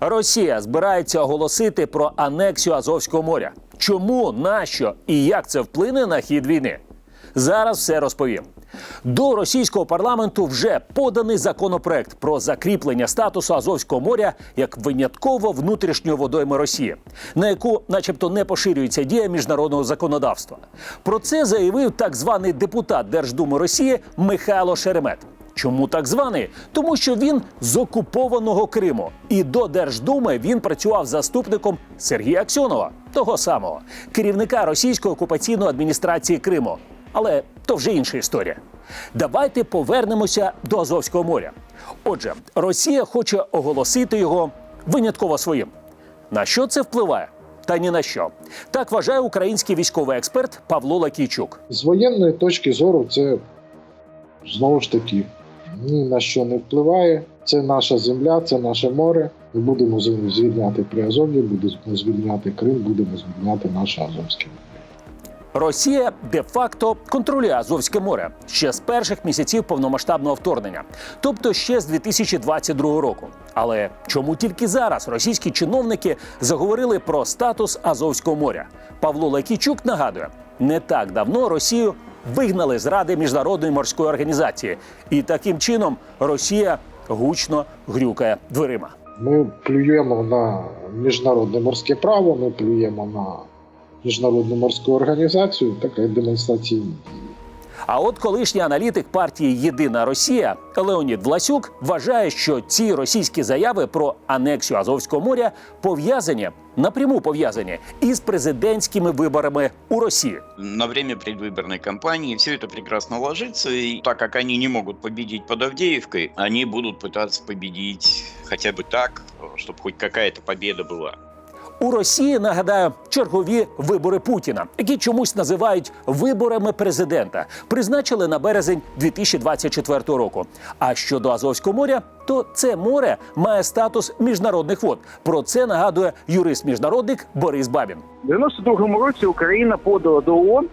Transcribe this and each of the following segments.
Росія збирається оголосити про анексію Азовського моря. Чому, нащо і як це вплине на хід війни? Зараз все розповім. До російського парламенту вже поданий законопроект про закріплення статусу Азовського моря як винятково внутрішньої водойми Росії, на яку, начебто, не поширюється дія міжнародного законодавства. Про це заявив так званий депутат Держдуми Росії Михайло Шеремет. Чому так званий? Тому що він з окупованого Криму. І до Держдуми він працював заступником Сергія Аксьонова, того самого керівника російської окупаційної адміністрації Криму. Але то вже інша історія. Давайте повернемося до Азовського моря. Отже, Росія хоче оголосити його винятково своїм. На що це впливає? Та ні на що. Так вважає український військовий експерт Павло Лакійчук. З воєнної точки зору, це знову ж таки ні на що не впливає. Це наша земля, це наше море. Ми будемо звільняти Приазов'я, будемо звільняти Крим, будемо звільняти наше Азовське море. Росія де-факто контролює Азовське море ще з перших місяців повномасштабного вторгнення, тобто ще з 2022 року. Але чому тільки зараз російські чиновники заговорили про статус Азовського моря? Павло Лакійчук нагадує, не так давно Росію вигнали з Ради міжнародної морської організації, і таким чином Росія гучно грюкає дверима. Ми плюємо на міжнародне морське право, ми плюємо на міжнародну морську організацію, така демонстраційна. А от колишній аналітик партії Єдина Росія Леонід Власюк вважає, що ці російські заяви про анексію Азовського моря пов'язані напряму пов'язані із президентськими виборами у Росії. на время предвыборной кампании все это прекрасно ложится, и так как они не могут победить под Авдеевкой, они будут пытаться победить хотя бы так, чтобы хоть какая-то победа была. У Росії нагадаю чергові вибори Путіна, які чомусь називають виборами президента, призначили на березень 2024 року. А щодо Азовського моря, то це море має статус міжнародних вод. Про це нагадує юрист-міжнародник Борис Бабін. У 92-му році Україна подала до ООН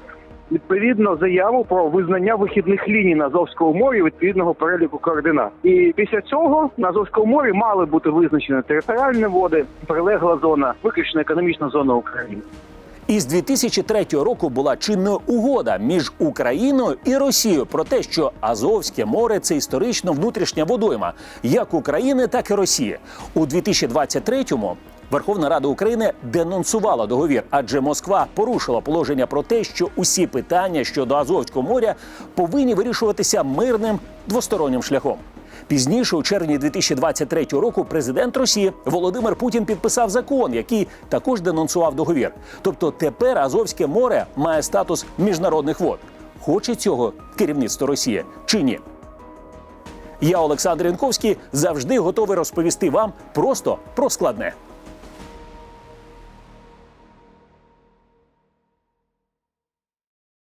відповідно заяву про визнання вихідних ліній на Азовському морі відповідного переліку координат. І після цього на Азовському морі мали бути визначені територіальні води, прилегла зона, виключно економічна зона України. Із 2003 року була чинна угода між Україною і Росією про те, що Азовське море це історично внутрішня водойма як України, так і Росії. У 2023-му Верховна Рада України денонсувала договір, адже Москва порушила положення про те, що усі питання щодо Азовського моря повинні вирішуватися мирним двостороннім шляхом. Пізніше, у червні 2023 року, президент Росії Володимир Путін підписав закон, який також денонсував договір. Тобто тепер Азовське море має статус міжнародних вод. Хоче цього керівництво Росії чи ні? Я, Олександр Янковський, завжди готовий розповісти вам просто про складне.